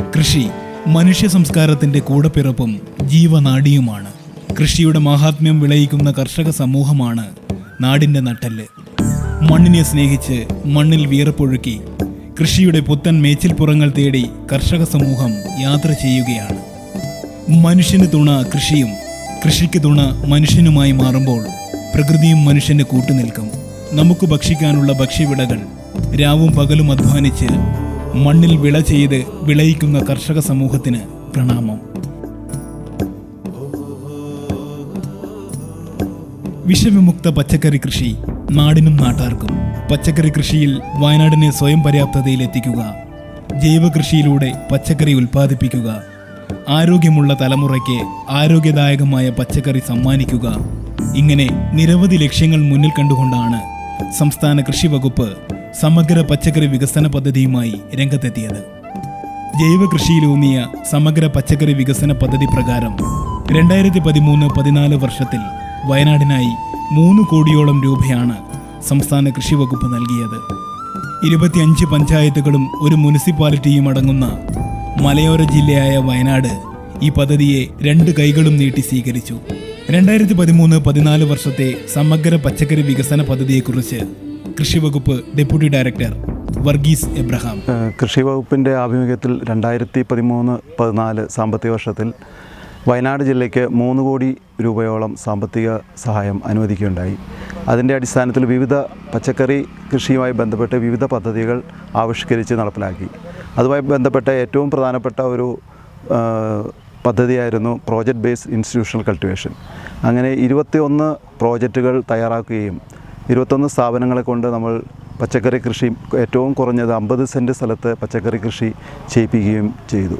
കൃഷി മനുഷ്യ സംസ്കാരത്തിന്റെ കൂടപ്പിറപ്പും ജീവനാഡിയുമാണ് കൃഷിയുടെ മഹാത്മ്യം വിളയിക്കുന്ന കർഷക സമൂഹമാണ് നാടിന്റെ നട്ടൽ മണ്ണിനെ സ്നേഹിച്ച് മണ്ണിൽ വിയർപ്പൊഴുക്കി കൃഷിയുടെ പുത്തൻ മേച്ചിൽപ്പുറങ്ങൾ തേടി കർഷക സമൂഹം യാത്ര ചെയ്യുകയാണ്. മനുഷ്യന് തുണ കൃഷിയും കൃഷിക്ക് തുണ മനുഷ്യനുമായി മാറുമ്പോൾ പ്രകൃതിയും മനുഷ്യന് കൂട്ടുനിൽക്കും. നമുക്ക് ഭക്ഷിക്കാനുള്ള ഭക്ഷ്യവിളകൾ രാവും പകലും അധ്വാനിച്ച് മണ്ണിൽ വിള ചെയ്ത് വിളയിക്കുന്ന കർഷക സമൂഹത്തിന് പ്രണാമം. വിഷവിമുക്ത പച്ചക്കറി കൃഷി നാടിനും നാട്ടാർക്കും. പച്ചക്കറി കൃഷിയിൽ വയനാടിനെ സ്വയം പര്യാപ്തതയിലെത്തിക്കുക. ജൈവ കൃഷിയിലൂടെ പച്ചക്കറി ഉൽപ്പാദിപ്പിക്കുക. ആരോഗ്യമുള്ള തലമുറയ്ക്ക് ആരോഗ്യദായകമായ പച്ചക്കറി സമ്മാനിക്കുക. ഇങ്ങനെ നിരവധി ലക്ഷ്യങ്ങൾ മുന്നിൽ കണ്ടുകൊണ്ടാണ് സംസ്ഥാന കൃഷി വകുപ്പ് സമഗ്ര പച്ചക്കറി വികസന പദ്ധതിയുമായി രംഗത്തെത്തിയത്. ജൈവ കൃഷിയിലൂന്നിയ സമഗ്ര പച്ചക്കറി വികസന പദ്ധതി പ്രകാരം രണ്ടായിരത്തി പതിമൂന്ന് പതിനാല് വർഷത്തിൽ വയനാടിനായി മൂന്ന് കോടിയോളം രൂപയാണ് സംസ്ഥാന കൃഷി വകുപ്പ് നൽകിയത്. ഇരുപത്തിയഞ്ച് പഞ്ചായത്തുകളും ഒരു മുനിസിപ്പാലിറ്റിയും അടങ്ങുന്ന മലയോര ജില്ലയായ വയനാട് ഈ പദ്ധതിയെ രണ്ട് കൈകളും നീട്ടി സ്വീകരിച്ചു. രണ്ടായിരത്തി പതിമൂന്ന് പതിനാല് വർഷത്തെ സമഗ്ര പച്ചക്കറി വികസന പദ്ധതിയെക്കുറിച്ച് കൃഷി വകുപ്പ് ഡെപ്യൂട്ടി ഡയറക്ടർ വർഗീസ് എബ്രഹാം. കൃഷി വകുപ്പിന്റെ ആഭിമുഖ്യത്തിൽ രണ്ടായിരത്തി പതിമൂന്ന് പതിനാല് സാമ്പത്തിക വർഷത്തിൽ വയനാട് ജില്ലയ്ക്ക് മൂന്ന് കോടി രൂപയോളം സാമ്പത്തിക സഹായം അനുവദിക്കുകയുണ്ടായി. അതിന്റെ അടിസ്ഥാനത്തിൽ വിവിധ പച്ചക്കറി കൃഷിയുമായി ബന്ധപ്പെട്ട് വിവിധ പദ്ധതികൾ ആവിഷ്കരിച്ച് നടപ്പിലാക്കി. അതുമായി ബന്ധപ്പെട്ട ഏറ്റവും പ്രധാനപ്പെട്ട ഒരു പദ്ധതിയായിരുന്നു പ്രോജക്റ്റ് ബേസ്ഡ് ഇൻസ്റ്റിറ്റ്യൂഷണൽ കൾട്ടിവേഷൻ. അങ്ങനെ ഇരുപത്തിയൊന്ന് പ്രോജക്റ്റുകൾ തയ്യാറാക്കുകയും ഇരുപത്തൊന്ന് സ്ഥാപനങ്ങളെ കൊണ്ട് നമ്മൾ പച്ചക്കറി കൃഷി ഏറ്റവും കുറഞ്ഞത് അമ്പത് സെന്റ് സ്ഥലത്ത് പച്ചക്കറി കൃഷി ചെയ്യിപ്പിക്കുകയും ചെയ്തു.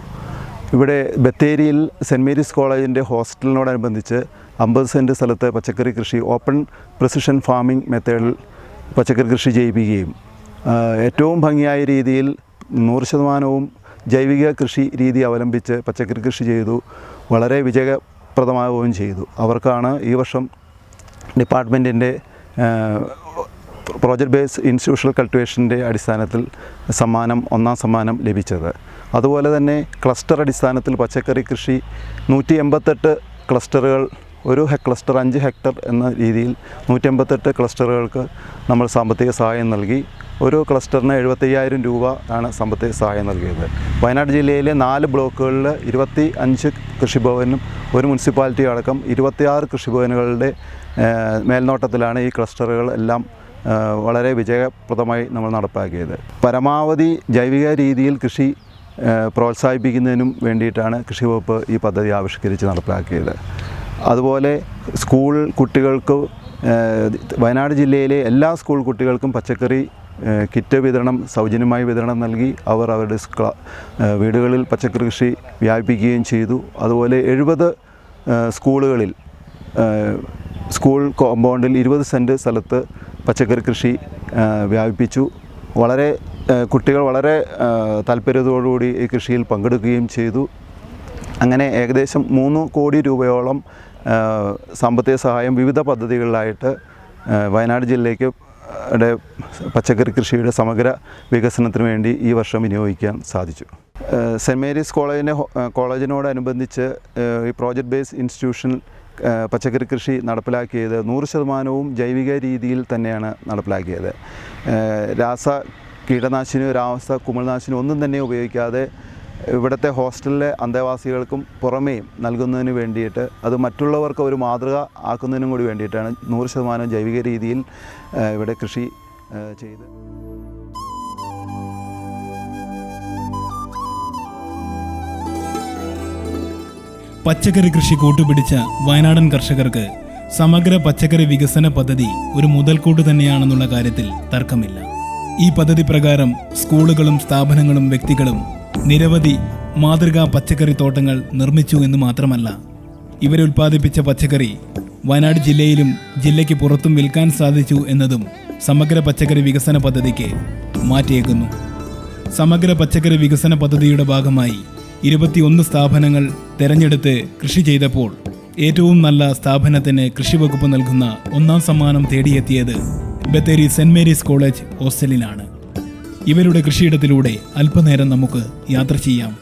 ഇവിടെ ബത്തേരിയിൽ സെന്റ് മേരീസ് കോളേജിന്റെ ഹോസ്റ്റലിനോടനുബന്ധിച്ച് അമ്പത് സെന്റ് സ്ഥലത്ത് പച്ചക്കറി കൃഷി ഓപ്പൺ പ്രിസിഷൻ ഫാമിംഗ് മെത്തേഡിൽ പച്ചക്കറി കൃഷി ചെയ്യിപ്പിക്കുകയും ഏറ്റവും ഭംഗിയായ രീതിയിൽ നൂറ് ശതമാനവും ജൈവിക കൃഷി രീതി അവലംബിച്ച് പച്ചക്കറി കൃഷി ചെയ്തു വളരെ വിജയപ്രദമാവുകയും ചെയ്തു. അവർക്കാണ് ഈ വർഷം ഡിപ്പാർട്ട്മെന്റിന്റെ പ്രോജക്റ്റ് ബേസ് ഇൻസ്റ്റിറ്റ്യൂഷണൽ കൾട്ടിവേഷന്റെ അടിസ്ഥാനത്തിൽ സമ്മാനം ഒന്നാം സമ്മാനം ലഭിച്ചത്. അതുപോലെ തന്നെ ക്ലസ്റ്റർ അടിസ്ഥാനത്തിൽ പച്ചക്കറി കൃഷി നൂറ്റി എൺപത്തെട്ട് ക്ലസ്റ്ററുകൾ ഒരു ക്ലസ്റ്റർ അഞ്ച് ഹെക്ടർ എന്ന രീതിയിൽ നൂറ്റി എൺപത്തെട്ട് ക്ലസ്റ്ററുകൾക്ക് നമ്മൾ സാമ്പത്തിക സഹായം നൽകി. ഒരു ക്ലസ്റ്ററിന് എഴുപത്തയ്യായിരം രൂപ ആണ് സാമ്പത്തിക സഹായം നൽകിയത്. വയനാട് ജില്ലയിലെ നാല് ബ്ലോക്കുകളിൽ ഇരുപത്തി അഞ്ച് കൃഷിഭവനും ഒരു മുനിസിപ്പാലിറ്റി അടക്കം ഇരുപത്തിയാറ് കൃഷിഭവനുകളുടെ മേൽനോട്ടത്തിലാണ് ഈ ക്ലസ്റ്ററുകൾ എല്ലാം വളരെ വിജയപ്രദമായി നമ്മൾ നടപ്പാക്കിയത്. പരമാവധി ജൈവിക രീതിയിൽ കൃഷി പ്രോത്സാഹിപ്പിക്കുന്നതിനും വേണ്ടിയിട്ടാണ് കൃഷി വകുപ്പ് ഈ പദ്ധതി ആവിഷ്കരിച്ച് നടപ്പിലാക്കിയത് അതുപോലെ സ്കൂൾ കുട്ടികൾക്ക് വയനാട് ജില്ലയിലെ എല്ലാ സ്കൂൾ കുട്ടികൾക്കും പച്ചക്കറി കിറ്റ് വിതരണം സൗജന്യമായി വിതരണം നൽകി അവർ അവരുടെ വീടുകളിൽ പച്ചക്കറി കൃഷി വ്യാപിപ്പിക്കുകയും ചെയ്തു. അതുപോലെ എഴുപത് സ്കൂളുകളിൽ സ്കൂൾ കോമ്പൗണ്ടിൽ ഇരുപത് സെന്റ് സ്ഥലത്ത് പച്ചക്കറി കൃഷി വ്യാപിപ്പിച്ചു. വളരെ കുട്ടികൾ വളരെ താല്പര്യത്തോടുകൂടി ഈ കൃഷിയിൽ പങ്കെടുക്കുകയും ചെയ്തു. അങ്ങനെ ഏകദേശം മൂന്ന് കോടി രൂപയോളം സാമ്പത്തിക സഹായം വിവിധ പദ്ധതികളിലായിട്ട് വയനാട് ജില്ലയ്ക്ക് പച്ചക്കറി കൃഷിയുടെ സമഗ്ര വികസനത്തിന് വേണ്ടി ഈ വർഷം വിനിയോഗിക്കാൻ സാധിച്ചു. സെന്റ് മേരീസ് കോളേജിനെ കോളേജിനോടനുബന്ധിച്ച് ഈ പ്രോജക്റ്റ് ബേസ് ഇൻസ്റ്റിറ്റ്യൂഷൻ പച്ചക്കറി കൃഷി നടപ്പിലാക്കിയത് നൂറ് ശതമാനവും ജൈവിക രീതിയിൽ തന്നെയാണ് നടപ്പിലാക്കിയത്. രാസ കീടനാശിനിയോ രാസ കുമിൾനാശിനി ഒന്നും തന്നെ ഉപയോഗിക്കാതെ ഇവിടുത്തെ ഹോസ്റ്റലിലെ അന്തേവാസികൾക്കും പുറമേയും നൽകുന്നതിന് വേണ്ടിയിട്ട് അത് മറ്റുള്ളവർക്ക് ഒരു മാതൃക ആക്കുന്നതിനും കൂടി വേണ്ടിയിട്ടാണ് നൂറ് ശതമാനം ജൈവിക രീതിയിൽ ഇവിടെ കൃഷി ചെയ്ത് പച്ചക്കറി കൃഷി കൂട്ടുപിടിച്ച വയനാടൻ കർഷകർക്ക് സമഗ്ര പച്ചക്കറി വികസന പദ്ധതി ഒരു മുതൽക്കൂട്ട് തന്നെയാണെന്നുള്ള കാര്യത്തിൽ തർക്കമില്ല. ഈ പദ്ധതി പ്രകാരം സ്കൂളുകളും സ്ഥാപനങ്ങളും വ്യക്തികളും നിരവധി മാതൃകാ പച്ചക്കറി തോട്ടങ്ങൾ നിർമ്മിച്ചു എന്ന് മാത്രമല്ല ഇവരുൽപ്പാദിപ്പിച്ച പച്ചക്കറി വയനാട് ജില്ലയിലും ജില്ലയ്ക്ക് പുറത്തും വിൽക്കാൻ സാധിച്ചു എന്നതും സമഗ്ര പച്ചക്കറി വികസന പദ്ധതിക്ക് മാറ്റിയേക്കുന്നു. സമഗ്ര പച്ചക്കറി വികസന പദ്ധതിയുടെ ഭാഗമായി ഇരുപത്തിയൊന്ന് സ്ഥാപനങ്ങൾ തെരഞ്ഞെടുത്ത് കൃഷി ചെയ്തപ്പോൾ ഏറ്റവും നല്ല സ്ഥാപനത്തിന് കൃഷിവകുപ്പ് നൽകുന്ന ഒന്നാം സമ്മാനം തേടിയെത്തിയത് ബത്തേരി സെന്റ് മേരീസ് കോളേജ് ഹോസ്റ്റലിലാണ്. ഇവരുടെ കൃഷിയിടത്തിലൂടെ അല്പനേരം നമുക്ക് യാത്ര ചെയ്യാം.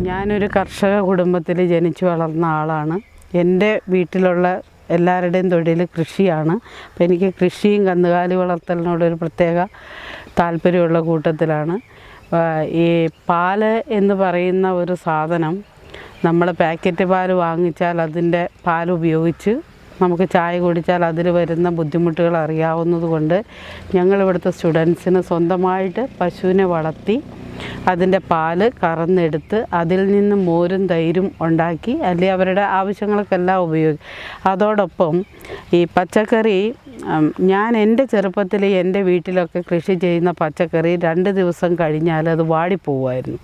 ഞാനൊരു കർഷക കുടുംബത്തിൽ ജനിച്ചു വളർന്ന ആളാണ്. എന്റെ വീട്ടിലുള്ള എല്ലാവരുടെയും തൊഴിൽ കൃഷിയാണ്. അപ്പോൾ എനിക്ക് കൃഷിയും കന്നുകാലി വളർത്തലിനോടൊരു പ്രത്യേക താല്പര്യമുള്ള കൂട്ടത്തിലാണ്. ഈ പാൽ എന്ന് പറയുന്ന ഒരു സാധനം നമ്മൾ പാക്കറ്റ് പാൽ വാങ്ങിച്ചാൽ അതിന്റെ പാൽ ഉപയോഗിച്ച് നമുക്ക് ചായ കുടിച്ചാൽ അതിൽ വരുന്ന ബുദ്ധിമുട്ടുകൾ അറിയാവുന്നതുകൊണ്ട് ഞങ്ങളിവിടുത്തെ സ്റ്റുഡൻസിന് സ്വന്തമായിട്ട് പശുവിനെ വളർത്തി അതിന്റെ പാൽ കറന്നെടുത്ത് അതിൽ നിന്ന് മോരും തൈരും ഉണ്ടാക്കി അല്ലെങ്കിൽ അവരുടെ ആവശ്യങ്ങൾക്കെല്ലാം ഉപയോഗിക്കും അതോടൊപ്പം ഈ പച്ചക്കറി ഞാൻ എന്റെ ചെറുപ്പത്തിൽ എന്റെ വീട്ടിലൊക്കെ കൃഷി ചെയ്യുന്ന പച്ചക്കറി രണ്ട് ദിവസം കഴിഞ്ഞാൽ അത് വാടിപ്പോവായിരുന്നു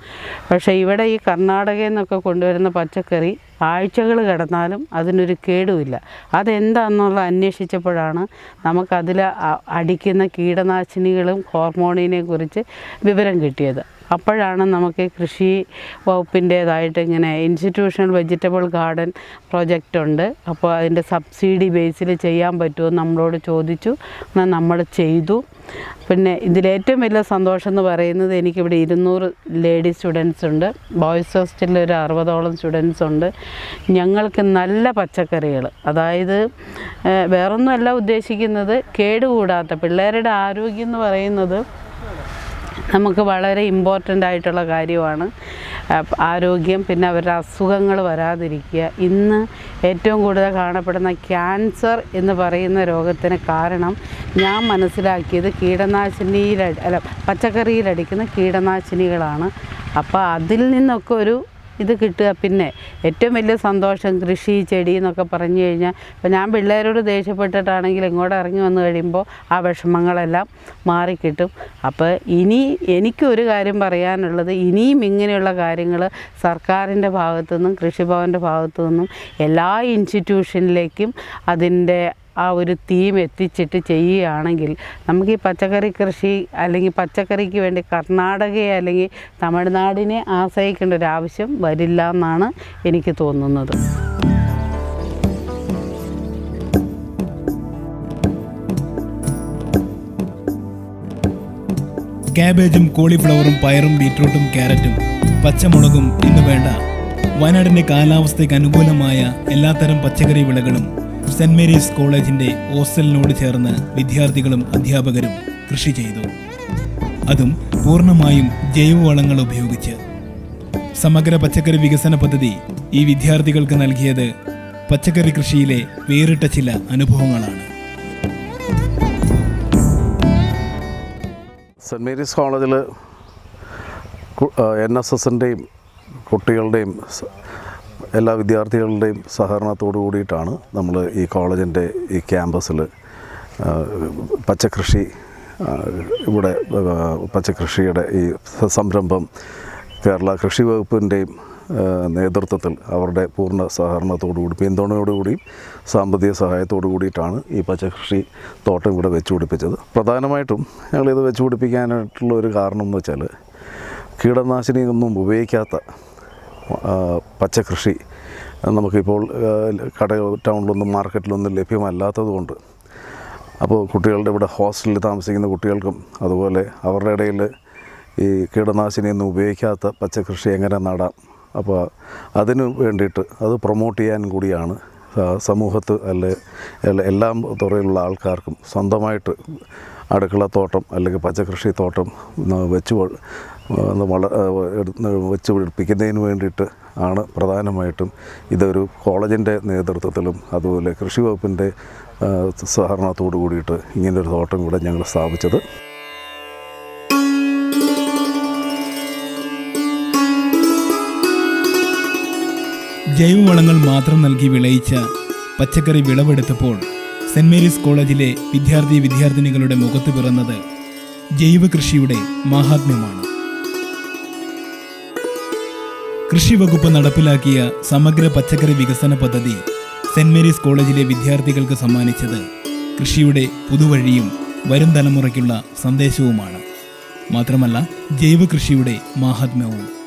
പക്ഷേ ഇവിടെ ഈ കർണാടകയിൽ നിന്നൊക്കെ കൊണ്ടുവരുന്ന പച്ചക്കറി ആഴ്ചകൾ കിടന്നാലും അതിനൊരു കേടുമില്ല. അതെന്താണെന്നുള്ള അന്വേഷിച്ചപ്പോഴാണ് നമുക്കതിൽ അടിക്കുന്ന കീടനാശിനികളും ഹോർമോണിനെ കുറിച്ച് വിവരം കിട്ടിയത്. അപ്പോഴാണ് നമുക്ക് കൃഷി വകുപ്പിന്റേതായിട്ട് ഇങ്ങനെ ഇൻസ്റ്റിറ്റ്യൂഷണൽ വെജിറ്റബിൾ ഗാർഡൻ പ്രോജക്റ്റ് ഉണ്ട് അപ്പോൾ അതിന്റെ സബ്സിഡി ബേസിൽ ചെയ്യാൻ പറ്റുമോ നമ്മളോട് ചോദിച്ചു. നമ്മൾ ചെയ്തു. പിന്നെ ഇതിലേറ്റവും വലിയ സന്തോഷം എന്ന് പറയുന്നത് എനിക്കിവിടെ ഇരുന്നൂറ് ലേഡി സ്റ്റുഡൻസ് ഉണ്ട്. ബോയ്സ് ഹോസ്റ്റലിൽ ഒരു അറുപതോളം സ്റ്റുഡൻസ് ഉണ്ട്. ഞങ്ങൾക്ക് നല്ല പച്ചക്കറികൾ. അതായത് വേറൊന്നുമല്ല ഉദ്ദേശിക്കുന്നത് കേടുകൂടാത്ത പിള്ളേരുടെ ആരോഗ്യം എന്ന് പറയുന്നത് നമുക്ക് വളരെ ഇമ്പോർട്ടന്റ് ആയിട്ടുള്ള കാര്യമാണ്. ആരോഗ്യം പിന്നെ അവരുടെ അസുഖങ്ങൾ വരാതിരിക്കുക. ഇന്ന് ഏറ്റവും കൂടുതൽ കാണപ്പെടുന്ന ക്യാൻസർ എന്ന് പറയുന്ന രോഗത്തിന് കാരണം ഞാൻ മനസ്സിലാക്കിയത് കീടനാശിനിയിൽ അല്ല പച്ചക്കറിയിലടിക്കുന്ന കീടനാശിനികളാണ്. അപ്പോൾ അതിൽ നിന്നൊക്കെ ഒരു ഇത് കിട്ടുക. പിന്നെ ഏറ്റവും വലിയ സന്തോഷം കൃഷി ചെടി എന്നൊക്കെ പറഞ്ഞു കഴിഞ്ഞാൽ ഇപ്പം ഞാൻ പിള്ളേരോട് ദേഷ്യപ്പെട്ടിട്ടാണെങ്കിൽ ഇങ്ങോട്ട് ഇറങ്ങി വന്നു കഴിയുമ്പോൾ ആ വിഷമങ്ങളെല്ലാം മാറിക്കിട്ടും. അപ്പോൾ ഇനി എനിക്കൊരു കാര്യം പറയാനുള്ളത് ഇനിയും ഇങ്ങനെയുള്ള കാര്യങ്ങൾ സർക്കാരിന്റെ ഭാഗത്തു നിന്നും കൃഷിഭവന്റെ ഭാഗത്തു നിന്നും എല്ലാ ഇൻസ്റ്റിറ്റ്യൂഷനിലേക്കും അതിന്റെ ആ ഒരു തീം എത്തിച്ചിട്ട് ചെയ്യുകയാണെങ്കിൽ നമുക്ക് ഈ പച്ചക്കറി കൃഷി അല്ലെങ്കിൽ പച്ചക്കറിക്ക് വേണ്ടി കർണാടകയെ അല്ലെങ്കിൽ തമിഴ്നാടിനെ ആശ്രയിക്കേണ്ട ഒരു ആവശ്യം വരില്ല എന്നാണ് എനിക്ക് തോന്നുന്നത്. കാബേജും കോളിഫ്ലവറും പയറും ബീറ്റ്റൂട്ടും ക്യാരറ്റും പച്ചമുളകും എന്ന് വേണ്ട. വയനാടിന്റെ കാലാവസ്ഥയ്ക്ക് അനുകൂലമായ എല്ലാത്തരം പച്ചക്കറി വിളകളും സെന്റ് മേരീസ് കോളേജിന്റെ ഹോസ്റ്റലിനോട് ചേർന്ന് വിദ്യാർത്ഥികളും അധ്യാപകരും കൃഷി ചെയ്തു. അതും പൂർണമായും ജൈവവളങ്ങൾ ഉപയോഗിച്ച്. സമഗ്ര പച്ചക്കറി വികസന പദ്ധതി ഈ വിദ്യാർത്ഥികൾക്ക് നൽകിയത് പച്ചക്കറി കൃഷിയിലെ വേറിട്ട ചില അനുഭവങ്ങളാണ്. സെന്റ് മേരീസ് കോളേജിൽ എൻ എസ് എസിന്റെയും കുട്ടികളുടെയും എല്ലാ വിദ്യാർത്ഥികളുടെയും സഹകരണത്തോടു കൂടിയിട്ടാണ് നമ്മൾ ഈ കോളേജിന്റെ ഈ ക്യാമ്പസിൽ പച്ചക്കൃഷി ഇവിടെ പച്ചക്കൃഷിയുടെ ഈ സംരംഭം കേരള കൃഷി വകുപ്പിന്റെയും നേതൃത്വത്തിൽ അവരുടെ പൂർണ സഹകരണത്തോടു കൂടി പിന്തുണയോടുകൂടിയും സാമ്പത്തിക സഹായത്തോടു കൂടിയിട്ടാണ് ഈ പച്ചക്കൃഷി തോട്ടം ഇവിടെ വെച്ചു പിടിപ്പിച്ചത്. പ്രധാനമായിട്ടും ഞങ്ങളിത് വെച്ചു പിടിപ്പിക്കാനായിട്ടുള്ള ഒരു കാരണം എന്ന് വെച്ചാൽ കീടനാശിനിയൊന്നും ഉപയോഗിക്കാത്ത പച്ചക്കൃഷി നമുക്കിപ്പോൾ കട ടൗണിലൊന്നും മാർക്കറ്റിലൊന്നും ലഭ്യമല്ലാത്തതുകൊണ്ട്. അപ്പോൾ കുട്ടികളുടെ ഇവിടെ ഹോസ്റ്റലിൽ താമസിക്കുന്ന കുട്ടികൾക്കും അതുപോലെ അവരുടെ ഇടയിൽ ഈ കീടനാശിനിയൊന്നും ഉപയോഗിക്കാത്ത പച്ചക്കൃഷി എങ്ങനെ നടാം? അപ്പോൾ അതിന് വേണ്ടിയിട്ട് അത് പ്രൊമോട്ട് ചെയ്യാൻ കൂടിയാണ് സമൂഹത്ത് അല്ലെ എല്ലാ തുറയിലുള്ള ആൾക്കാർക്കും സ്വന്തമായിട്ട് അടുക്കളത്തോട്ടം അല്ലെങ്കിൽ പച്ചക്കൃഷി തോട്ടം വെച്ച് വെച്ച് പിടിപ്പിക്കുന്നതിന് വേണ്ടിയിട്ട് ആണ് പ്രധാനമായിട്ടും ഇതൊരു കോളേജിന്റെ നേതൃത്വത്തിലും അതുപോലെ കൃഷി വകുപ്പിന്റെ സഹകരണത്തോടു കൂടിയിട്ട് ഇങ്ങനൊരു തോട്ടം കൂടെ ഞങ്ങൾ സ്ഥാപിച്ചത്. ജൈവവളങ്ങൾ മാത്രം നൽകി വിളയിച്ച പച്ചക്കറി വിളവെടുത്തപ്പോൾ സെന്റ് മേരീസ് കോളേജിലെ വിദ്യാർത്ഥി വിദ്യാർത്ഥിനികളുടെ മുഖത്ത് പിറന്നത് ജൈവകൃഷിയുടെ മാഹാത്മ്യമാണ്. കൃഷി വകുപ്പ് നടപ്പിലാക്കിയ സമഗ്ര പച്ചക്കറി വികസന പദ്ധതി സെന്റ് മേരീസ് കോളേജിലെ വിദ്യാർത്ഥികൾക്ക് സമ്മാനിച്ചത് കൃഷിയുടെ പുതുവഴിയും വരും തലമുറയ്ക്കുള്ള സന്ദേശവുമാണ്. മാത്രമല്ല ജൈവകൃഷിയുടെ മാഹാത്മ്യവും.